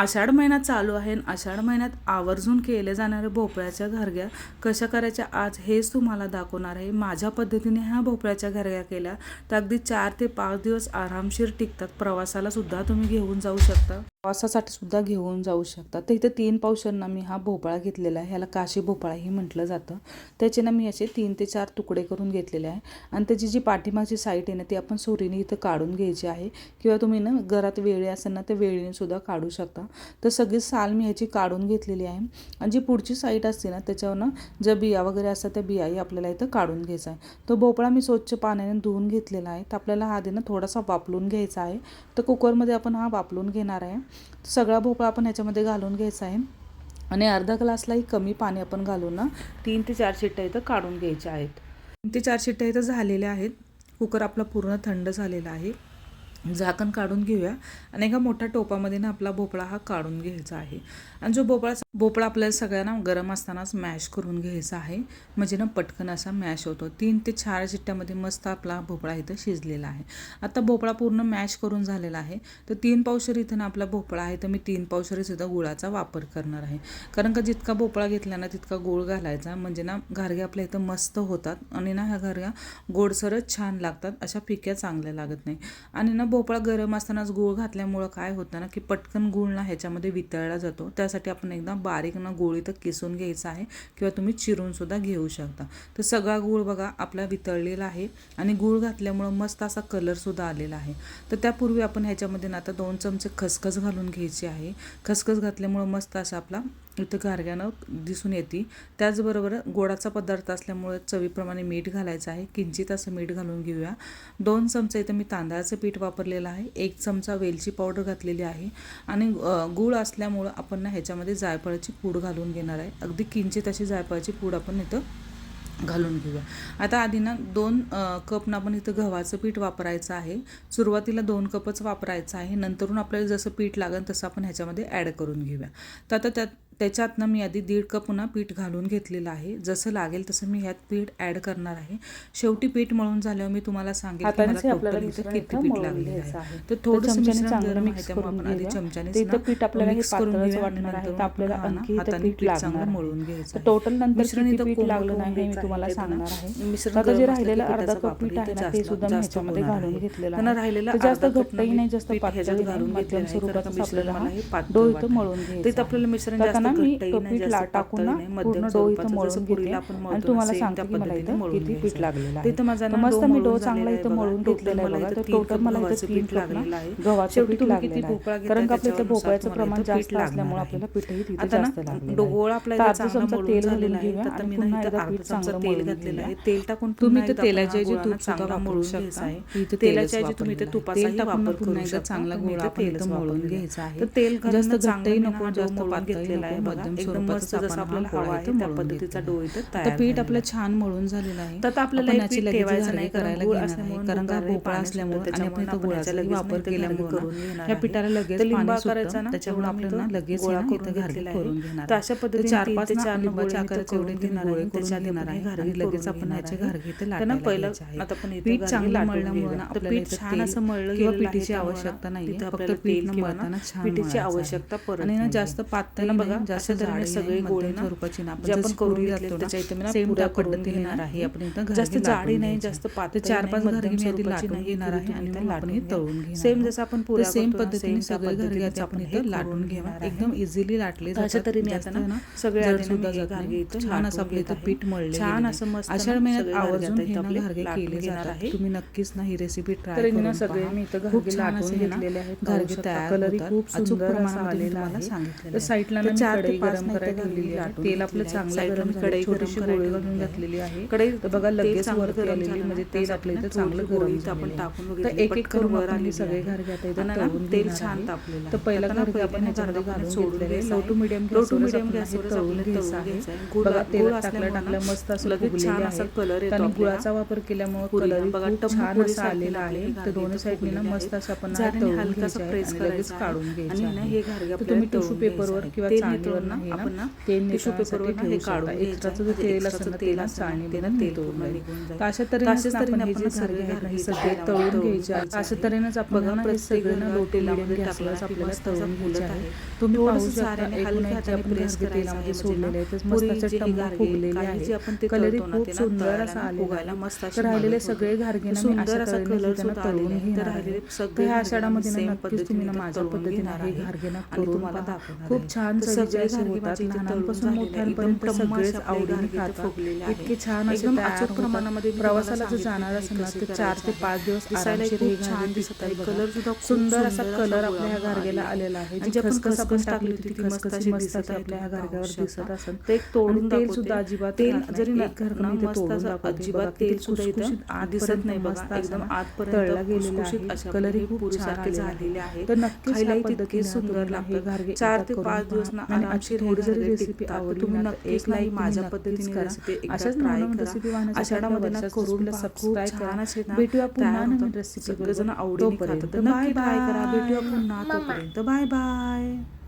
आषाढ महिना चालू आहे आणि आषाढ महिन्यात आवर्जून केल्या जाणाऱ्या भोपळ्याच्या घरग्या कशा करायच्या आज हेच तुम्हाला दाखवणार आहे. माझ्या पद्धतीने ह्या भोपळ्याच्या घरग्या केल्या. तर अगदी चार ते पाच दिवस आरामशीर टिकतात. प्रवासाला सुद्धा तुम्ही घेऊन जाऊ शकता. प्रवासासाठी सुद्धा घेऊन जाऊ शकता तर इथे तीन पावशांना मी हा भोपळा घेतलेला आहे. ह्याला काशी भोपळाही म्हटलं जातं. त्याचे ना मी असे तीन ते चार तुकडे करून घेतलेले आहे. आणि त्याची जी पाठीमागची साईट आहे ना ती आपण सोरीने इथं काढून घ्यायची आहे. किंवा तुम्ही ना घरात वेळी असेल ना ते वेळीने सुद्धा काढू शकता. तर सगळी साल मी ह्याची काढून घेतलेली आहे. आणि जी पुढची साईट असते ना त्याच्यावर ना ज्या बिया वगैरे असतात त्या बियाही आपल्याला इथं काढून घ्यायचा आहे. तो भोपळा मी स्वच्छ पाण्याने धुवून घेतलेला आहे. तर आपल्याला हा देणं थोडासा वापरून घ्यायचा आहे. तर कुकरमध्ये आपण हा वापरून घेणार आहे. सगळा भोपळा आपण ह्याच्यामध्ये घालून घ्यायचा आहे. आणि अर्धा ग्लासलाही कमी पाणी आपण घालून ना तीन ते चार शिट्ट्या इथं काढून घ्यायच्या आहेत. तीन ते चार शिट्ट्या इथं झालेल्या आहेत. कुकर आपला पूर्ण थंड झालेला आहे. झाकण काढून घेऊया. आणि एका मोठ्या टोपामध्ये ना आपला भोपळा हा काढून घ्यायचा आहे. आणि जो भोपळा भोपळा आपल्याला सगळ्यांना गरम असतानाच मॅश करून घ्यायचा आहे. म्हणजे ना पटकन असा मॅश होतो. तीन ते चार चिट्ट्यामध्ये मस्त आपला भोपळा इथं शिजलेला आहे. आता भोपळा पूर्ण मॅश करून झालेला आहे. तर तीन पावशर इथं ना आपला भोपळा आहे. तर मी तीन पावशर इथं गुळाचा वापर करणार आहे. कारण का जितका भोपळा घेतला ना तितका गुळ घालायचा. म्हणजे ना घारगे आपल्या इथं मस्त होतात. आणि ना ह्या घारग्या गोडसरच छान लागतात. अशा फिक्या चांगल्या लागत नाही. आणि ना भोपळा गरम असतानाच गूळ घातल्यामुळं काय होतं ना की पटकन गूळ ना ह्याच्यामध्ये वितळला जातो. त्यासाठी आपण एकदा बारीक ना गोळी तर किसून घ्यायचं आहे किंवा तुम्ही चिरूनसुद्धा घेऊ शकता. तर सगळा गूळ बघा आपला वितळलेला आहे आणि गूळ घातल्यामुळं मस्त असा कलरसुद्धा आलेला आहे. तर त्यापूर्वी आपण ह्याच्यामध्ये ना आता दोन चमचे खसखस घालून घ्यायची आहे. खसखस घातल्यामुळं मस्त असा आपला इथं गारग्यानं दिसून येते. त्याचबरोबर गोडाचा पदार्थ असल्यामुळे चवीप्रमाणे मीठ घालायचं आहे. किंचित असं मीठ घालून घेऊया. दोन चमचे इथं मी तांदळाचं पीठ वापरलेलं आहे. एक चमचा वेलची पावडर घातलेली आहे. आणि गूळ असल्यामुळं आपण ना ह्याच्यामध्ये जायफळाची पूड घालून घेणार आहे. अगदी किंचित अशी जायफळाची पूड आपण इथं घालून घेऊया. आता आधी ना दोन कपनं आपण इथं गव्हाचं पीठ वापरायचं आहे. सुरुवातीला दोन कपच वापरायचं आहे. नंतरून आपल्याला जसं पीठ लागेल तसं आपण ह्याच्यामध्ये ॲड करून घेऊया. तर आता त्यात त्याच्यातनं मी आधी दीड कप पुन्हा पीठ घालून घेतलेलं आहे. जसं लागेल तसं मी ह्यात पीठ ॲड करणार आहे. शेवटी पीठ मळून झाल्यावर मी तुम्हाला सांगेल इथं किती पीठ लागले आहे. तर थोडंसं आपण आधी चमच्याने पीठ आपल्याला मिक्स करून घेऊया. आणि आपल्याला हाताने पीठ चांगलं मळून घ्यायचं टोटल मिश्रण इथं लागलं नाही तुम्हाला सांगणार आहे. आता जे राहिलेलं अर्धा कप पीठ आहे ना ते सुद्धा मी ह्याच्यामध्ये घालून घेतलेलं आहे. जास्त घट्टही नाही जास्त पातळही घालून मध्यम आपल्याला डो इथं मळून आपल्याला मिश्रण मी पीठ टाकून ना इथं मळून घेते. आणि तुम्हाला सांगते की मला इथं किती पीठ लागलेलं आहे. मस्त मी डो चांगला इथं मळून घेतलेला आहे बघा. तर टोटल मला इथं लागलेलं आहे पीठ लागलेलं आहे. कारण का आपल्या इथं भोपळ्याचं प्रमाण जास्त असल्यामुळे आपल्याला पीठही तिथे जास्त लागलेलं आहे. आता आपल्याला चांगला मळून आहे तर मी पीठ चांगलं तेल घातलेलं आहे. तेल टाकून तुम्ही तर तेलाच्या ऐवजी तूप सुद्धा वापरू शकता. तेलाच्या ऐवजी तुम्ही ते तुपाचाही वापर करू चांगला गोळा तेल मळून घ्यायचा आहे. तर तेल जास्त घट्टही नको जास्त पातळ घेतलेला आहे मध्यम स्वरूपात जसं आपल्याला हवा आहे त्या पद्धतीचा डो इथे पीठ आपलं छान मळून झालेलं आहे. तर आपल्याला याची ठेवायचं नाही करायला घेणार आहे कारण का भोपळा असल्यामुळे आणि आपण इथं गुळाचा वापर केल्यामुळे या पिठाला लगेच पाणी करायचं ना त्याच्यामुळे आपल्याला लगेच इथं घातलेलं करून घेणार तर अशा पद्धतीने चार पाच चार लिंबाच्या आकाराचे एवढे देणार गोळे करून घेणार आहे घारगी लगेच आपण याचे घारगी त्यांना पहिलं आता पण पीठ चांगलं मळल्यामुळे आपलं पीठ छान असं मळलं किंवा पिठीची आवश्यकता नाही फक्त पीठ न मळताना पिठीची आवश्यकता परत आणि ना जास्त पातळ बघा जास्त दराने सगळे गोळे स्वरूपाची ना आपण करून घेतले त्याच्या इथे मी पुऱ्या पद्धती घेणार आहे. आपण इथं जास्त जाडी नाही जास्त पातळ चार पाच घारगी मी आधी लाटून येणार आहे आणि त्या लाटणी तळून घेणार सेम जसं आपण पुऱ्या सेम पद्धतीने सगळे घारगी आपण इथे लाटून घेऊ एकदम इझिली लाटले जातात तरी ना सगळ्या सुद्धा जात नाही छान असं आपलं इथं पीठ मळले छान असं मस्त आषाढ महिन्यात आवर्जून घारगे केले जातात. तुम्ही नक्कीच ना ही रेसिपी ट्राय करून सगळे मी इथं घारगे लाटून घेतलेले आहेत. घारगे तयार खूप सुंदर असं आलेलं मला सांगितलं साईडला मी कढई गरम करायला ठेवलेली आहे. तेल आपलं चांगलं गरम कढई छोटीशी गोळी घालून घातलेली आहे. कढई बघा लगेच वर आलेली म्हणजे तेल आपलं इथं चांगलं गरम आपण टाकून वगैरे एक एक करून वर आली सगळे घारगे आता इथं तेल छान तापलेलं तर पहिला घर आपण ह्याच्यामध्ये घालून सोडलेले low to medium low to medium गॅसवर तळून घ्यायचं आहे बघा तेल टाकलं टाकलं मस्त असं फुगलेले आहे आणि गुळाचा वापर केल्यामुळे कलर बघा छान असा आलेला आहे. तर दोन्ही साईडने ना मस्त असं आपण हलकासा प्रेस लगेच काढून घ्यायचं आहे. तर तुम्ही टिश्यू पेपरवर किंवा चाळणीवर ना आपण ना तेल टिश्यू पेपरवर हे काढून एक्स्ट्राचं जो तेल असतं ना तेल चाळणीवर तेल तोडून तर अशा तऱ्हेने आपण हे जे सर्व आहेत ना हे सगळे तळून घ्यायचे अशा तऱ्हेनेच आपण बघा ना सगळे ना लोटेलामध्ये टाकल्यास आपल्याला तळून घ्यायचे आहे तुम्ही पाहू शकता एकूण याच्या आपण तेलामध्ये सोडलेले आहे. तर मस्त असं टंबू फुगलेले आहे. ना, खूप सुंदर असा आलेला मस्त राहिलेले. सगळे घारगे सुंदर असा कलर सुद्धा तळून आलेला आहे. तर राहिलेले सगळे ह्या घारगे आषाढामध्ये नक्कीच तुम्ही ना पद्धतीने माझ्या पद्धतीने हे आहे. घारगे ना आणि करून खूप. छान सगळे होतात लहानांपासून मोठ्यांपर्यंत सगळेच आवडीने खातात. इतके छान एकदम अचूक प्रमाणामध्ये प्रवासाला जर जाणार असेल ना तर चार ते पाच दिवस दिसायला आरामशीर हे छान दिसत आहे. कलर. सुद्धा सुंदर असा कलर आपल्या ह्या घारगेला. आलेला आहे जी खसखस आपण टाकली होती ती खसखस मस्त दिसत. आपल्या ह्या घारग्यावर दिसत. असेल ते एक तोडून तेल. सुद्धा अजिबात तेल. जरी ना-. अजिबात तेल सुद्धा इथं दिसत नाही बघा. एकदम आतपर्यंत खुसखुशीत आहे अशा कलरही आपले खूप छान पुरीसारखे आलेला झालेले आहे आहेत. तर खायला सुंदर हे चार ते पाच. दिवस ना आणि आरामशीर आजची थोडी जरी रेसिपी आवडली तुम्ही नक्कीच एक नाही लाईक माझ्या पद्धतीने करा रेसिपी एकदा ट्राय करा आषाढामध्ये ना करून. सबस्क्राईब करा छान असे ना भेटूया पुन्हा नवीन. रेसिपी सगळेजण आवडीने खातात तर बाय नक्की ट्राय करा बाय भेटूया पुन्हा तोपर्यंत बाय बाय